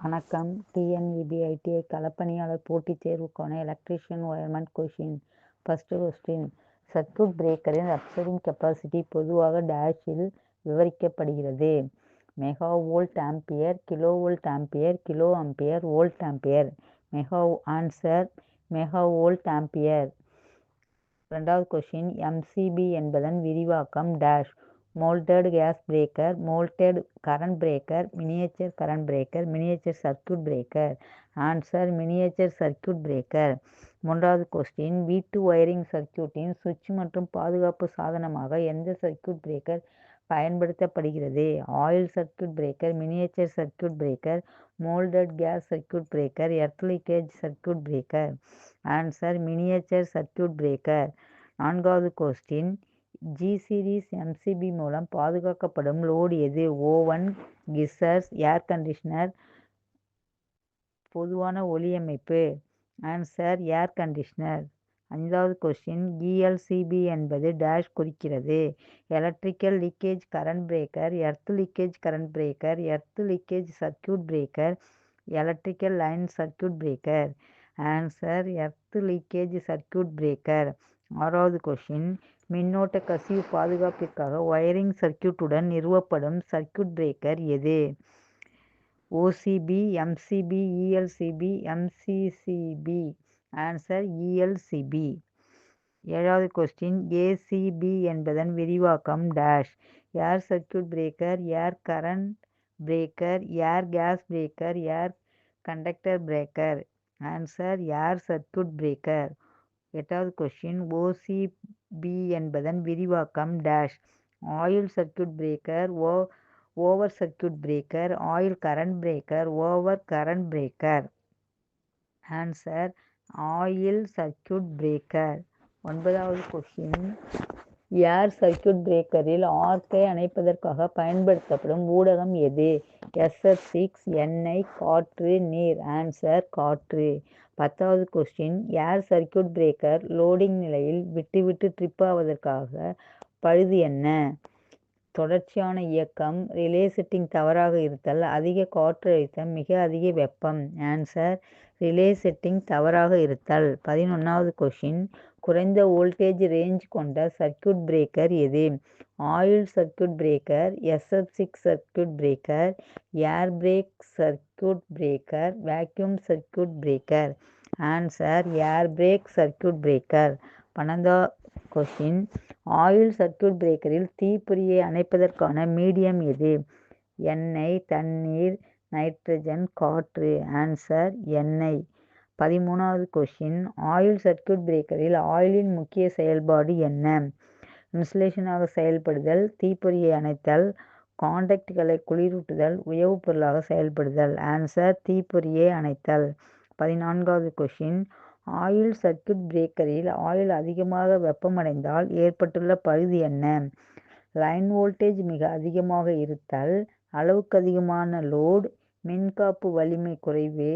வணக்கம். TNEB ITI களப்பணியாளர் போட்டித் தேர்வுக்கான electrician wireman question first question circuit பிரேக்கரின் absorbing capacity பொதுவாக டேஷில் விவரிக்கப்படுகிறது. Mega volt ampere kilo volt ampere kilo ampere volt ampere mega answer mega volt ampere ரெண்டாவது question MCB என்பதன் விரிவாக்கம் dash moulded case breaker moulded current breaker miniature current breaker miniature circuit breaker. Answer miniature circuit breaker. மூன்றாவது question வீட்டு wiring சர்க்யூட்டின் சுவிட்ச் மற்றும் பாதுகாப்பு சாதனமாக எந்த சர்க்யூட் பிரேக்கர் பயன்படுத்தப்படுகிறது? Oil circuit breaker miniature circuit breaker moulded case circuit breaker earth leakage circuit breaker answer miniature circuit breaker நான்காவது கொஸ்டின் ஜி சீரிஸ் எம்சிபி மூலம் பாதுகாக்கப்படும் லோடு எது? ஓவன் கிசர்ஸ் ஏர் கண்டிஷனர் பொதுவான ஒலியமைப்பு. ஆன்சர் ஏர் கண்டிஷனர் ஐந்தாவது question ELCB என்பது dash குறிக்கிறது. Electrical leakage current breaker earth leakage current breaker earth leakage circuit breaker electrical line circuit breaker answer earth leakage circuit breaker ஆறாவது question மின்னோட்ட கசிவு பாதுகாப்பிற்காக wiring சர்க்யூட்டுடன் நிறுவப்படும் சர்க்யூட் பிரேக்கர் எது? OCB MCB ELCB MCCB answer ELCB ஏழாவது question ACB என்பதன் விரிவாக்கம் dash air circuit breaker air current breaker air gas breaker air conductor breaker answer air circuit breaker எட்டாவது கொஸ்டின் ஓசிபி என்பதன் விரிவாக்கம் dash oil circuit breaker O over circuit breaker oil current breaker over current breaker answer oil circuit breaker ஒன்பதாவது question air circuit பிரேக்கரில் ஆர்க்கை அணைப்பதற்காக பயன்படுத்தப்படும் ஊடகம் எது? எஸ்எஃப் சிக்ஸ் எண்ணெய் காற்று நீர். ஆன்சர் காற்று. பத்தாவது question air circuit breaker loading நிலையில் விட்டுவிட்டு ட்ரிப் ஆவதற்காக பழுது என்ன? தொடர்ச்சியான இயக்கம் ரிலே செட்டிங் தவறாக இருத்தல் அதிக காற்றழுத்தம் மிக அதிக வெப்பம். ஆன்சர் ரிலே செட்டிங் தவறாக இருத்தல். பதினொன்றாவது கொஷின் குறைந்த வோல்டேஜ் ரேஞ்ச் கொண்ட சர்க்யூட் பிரேக்கர் எது? Oil circuit breaker SF six circuit breaker air break circuit breaker vacuum circuit breaker. Answer air break circuit breaker. பன்னெண்டா question oil circuit பிரேக்கரில் தீப்பொறியை அணைப்பதற்கான மீடியம் எது? எண்ணெய் தண்ணீர் நைட்ரஜன் காற்று. ஆன்சர் எண்ணெய். பதிமூணாவது கொஷின் ஆயில் சர்க்யூட் பிரேக்கரில் ஆயிலின் முக்கிய செயல்பாடு என்ன? இன்சுலேஷனாக செயல்படுதல் தீப்பொறியை அணைத்தல் காண்டக்ட்களை குளிரூட்டுதல் உயவு பொருளாக செயல்படுதல். ஆன்சர் தீப்பொறியை அணைத்தல். பதினான்காவது கொஷின் ஆயில் சர்க்கியூட் பிரேக்கரில் ஆயில் அதிகமாக வெப்பமடைந்தால் ஏற்பட்டுள்ள பழுது என்ன? லைன் வோல்டேஜ் மிக அதிகமாக இருத்தல் அளவுக்கு அதிகமான லோட் மின்காப்பு வலிமை குறைவு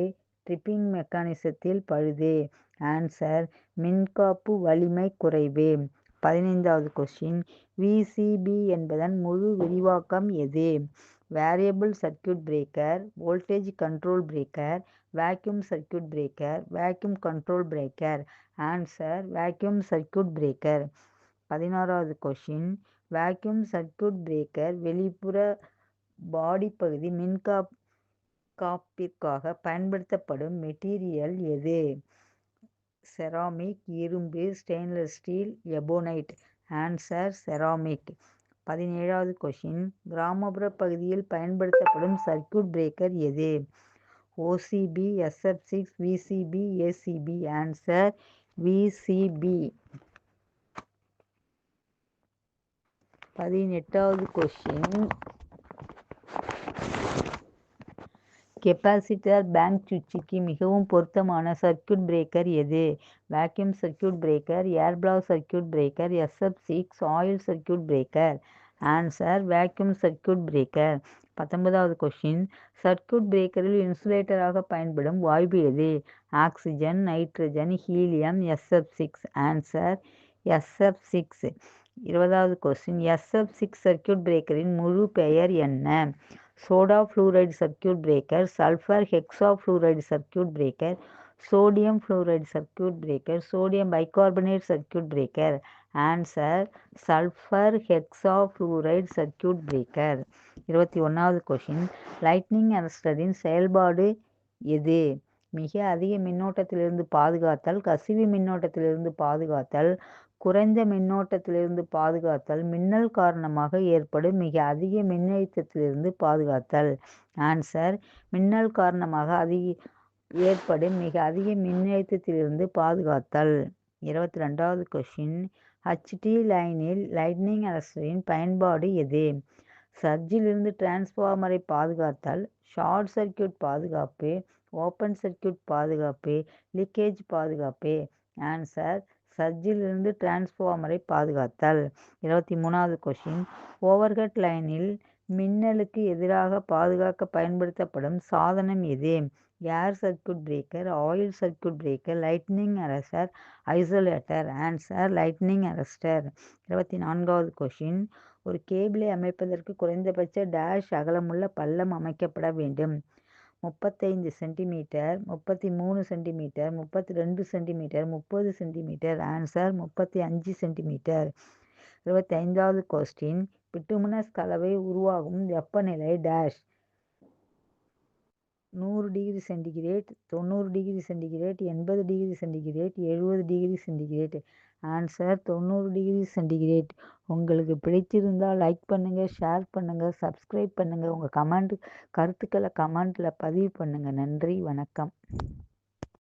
ட்ரிப்பிங் மெக்கானிசத்தில் பழுது. ஆன்சர் மின்காப்பு வலிமை குறைவு. பதினைந்தாவது கொஸ்டின் விசிபி என்பதன் முழு விரிவாக்கம் எது? Variable circuit breaker voltage control breaker vacuum circuit breaker vacuum control breaker answer vacuum circuit breaker பதினாறாவது கொஷின் வேக்யூம் சர்க்யூட் பிரேக்கர் வெளிப்புற பாடி பகுதி மின்காப் காப்பிற்காக பயன்படுத்தப்படும் மெட்டீரியல் எது? செராமிக் இரும்பு stainless steel ebonite answer ceramic பதினேழாவது கொஷின் கிராமப்புற பகுதியில் பயன்படுத்தப்படும் சர்க்யூட் பிரேக்கர் எது? OCB SF six VCB ACB answer VCB பதினெட்டாவது கொஷின் கெப்பாசிட்டர் பேங்க் சுவிட்சுக்கு மிகவும் பொருத்தமான சர்க்யூட் பிரேக்கர் எது? Vacuum circuit breaker air blow circuit breaker SF six oil circuit breaker answer vacuum circuit breaker பத்தொன்பதாவது கொஷின் சர்க்யூட் பிரேக்கரில் இன்சுலேட்டராக பயன்படும் வாய்வு எது? Oxygen nitrogen helium SF six answer SF six இருபதாவது கொஸ்டின் எஸ்எஃப் சிக்ஸ் சர்க்யூட் பிரேக்கரின் முழு பெயர் என்ன? Soda fluoride circuit breaker sulphur hexa fluoride circuit breaker sodium fluoride circuit breaker sodium bicarbonate circuit breaker answer sulphur hexa fluoride circuit breaker. இருபத்தி ஒன்றாவது question lightning அரஸ்டரின் செயல்பாடு எது? மிக அதிக மின்னோட்டத்திலிருந்து பாதுகாத்தல் கசிவு மின்னோட்டத்திலிருந்து பாதுகாத்தல் குறைந்த மின்னோட்டத்திலிருந்து பாதுகாத்தல் மின்னல் காரணமாக ஏற்படும் மிக அதிக மின்னழுத்தத்திலிருந்து பாதுகாத்தல். ஆன்சர் மின்னல் காரணமாக அதிக ஏற்படும் மிக அதிக மின்னழுத்தத்திலிருந்து பாதுகாத்தல். இருபத்தி ரெண்டாவது கொஷின் ஹச்டி லைனில் லைட்னிங் அரசரின் பயன்பாடு எது? சர்ஜிலிருந்து டிரான்ஸ்ஃபார்மரை பாதுகாத்தல் ஷார்ட் சர்க்யூட் பாதுகாப்பு ஓப்பன் சர்க்யூட் பாதுகாப்பு லீக்கேஜ் பாதுகாப்பு. ஆன்சர் சர்ஜிலிருந்து டிரான்ஸ்ஃபார்மரை பாதுகாத்தல். இருபத்தி மூணாவது கொஷின் ஓவர்ஹெட் லைனில் மின்னலுக்கு எதிராக பாதுகாக்க பயன்படுத்தப்படும் சாதனம் எது? Air circuit breaker oil circuit breaker lightning arrester isolator answer lightning arrester இருபத்தி நான்காவது கொஷின் ஒரு கேபிளை அமைப்பதற்கு குறைந்தபட்ச டேஷ் அகலமுள்ள பள்ளம் அமைக்கப்பட வேண்டும். முப்பத்தைந்து சென்டிமீட்டர் முப்பத்தி மூணு சென்டிமீட்டர் முப்பத்தி ரெண்டு சென்டிமீட்டர் முப்பது சென்டிமீட்டர் ஆன்சர் முப்பத்தி அஞ்சு சென்டிமீட்டர். இருபத்தி ஐந்தாவது கொஸ்டின் பிட்டுமினஸ் கலவை உருவாகும் வெப்பநிலை டேஷ் நூறு டிகிரி சென்டிகிரேட் தொண்ணூறு டிகிரி சென்டிகிரேட் எண்பது டிகிரி சென்டிகிரேட் எழுபது டிகிரி சென்டிகிரேட் ஆன்சர் தொண்ணூறு டிகிரி சென்டிகிரேட் உங்களுக்கு பிடிச்சிருந்தால் லைக் பண்ணுங்கள் ஷேர் பண்ணுங்கள் சப்ஸ்கிரைப் பண்ணுங்கள் உங்கள் கமெண்ட் கருத்துக்களை கமெண்ட்டில் பதிவு பண்ணுங்கள் நன்றி வணக்கம்.